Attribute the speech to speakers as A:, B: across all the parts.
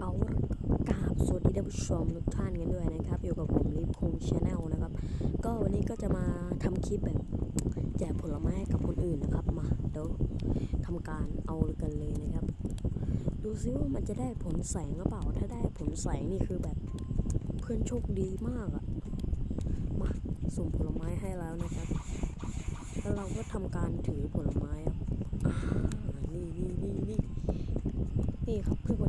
A: เอากราบสวัสดีท่านผู้ชมทุกท่านกันด้วยนะครับ อยู่กับผมลิฟคงชาแนลนะครับ ก็วันนี้ก็จะมาทำคลิปแบบแจกผลไม้กับคนอื่นนะครับ มาเดี๋ยวทำการเอากันเลยนะครับ ดูซิว่ามันจะได้ผลแสงหรือเปล่า ถ้าได้ผลแสงนี่คือแบบเพื่อนโชคดีมากอะมาสุ่มผลไม้ให้แล้วนะครับ แล้วเราก็ทำการถือผลไม้ครับอ่านี่นี่นี่นี่นี่ครับเพื่อนคนนี้ครับผ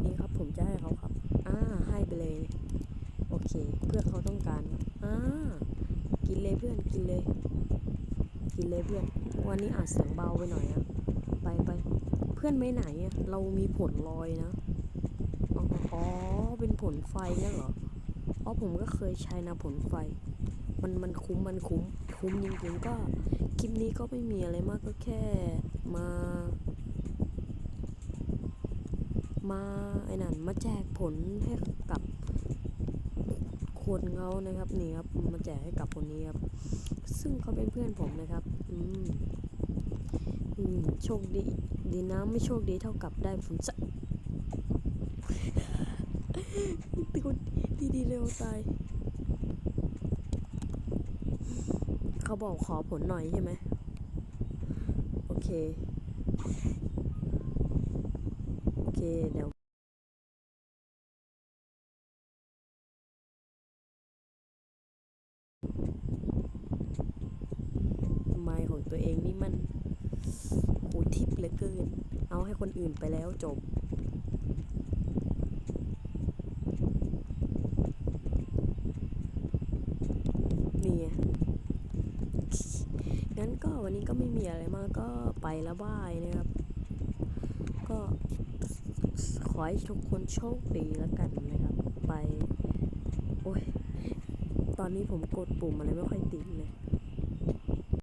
A: เลย โอเค เพื่อนเขาต้องการอ่ากินเลยเพื่อนกินเลย กินเลยเพื่อน วันนี้อาจเสียงเบาไปหน่อยอะไปไปเพื่อนไม่ไหนอะเรามีผลลอยนะอ๋ออ๋อเป็นผลไฟงั้นเหรออ๋อผมก็เคยใช้นะผลไฟ มันมันคุ้มมันคุ้มคุ้มจริงๆก็คลิปนี้ก็ไม่มีอะไรมากก็แค่มา มา ไอ้นั่นมาแจกผลให้กับคนเขานะครับนี่ครับมาแจกให้กับคนนี้ครับ ซึ่งเขาเป็นเพื่อนผมนะครับ อืมอืมโชคดีดีนะไม่โชคดีเท่ากับได้ผลสะตีคนดีดีเร็วตายเขาบอกขอผลหน่อยใช่ไหมโอเค โอเคเดี๋ยว ไมของตัวเองนี่มันโหทิปเหลือเกิน เอาให้คนอื่นไปแล้วจบ นี่งั้นก็วันนี้ก็ไม่มีอะไรมากก็ไปล้วบายนะครับ ก็ขอให้ทุกคนโชคดีแล้วกันนะครับ ไป โอ้ย ตอนนี้ผมกดปุ่มอะไรไม่ค่อยติดเลย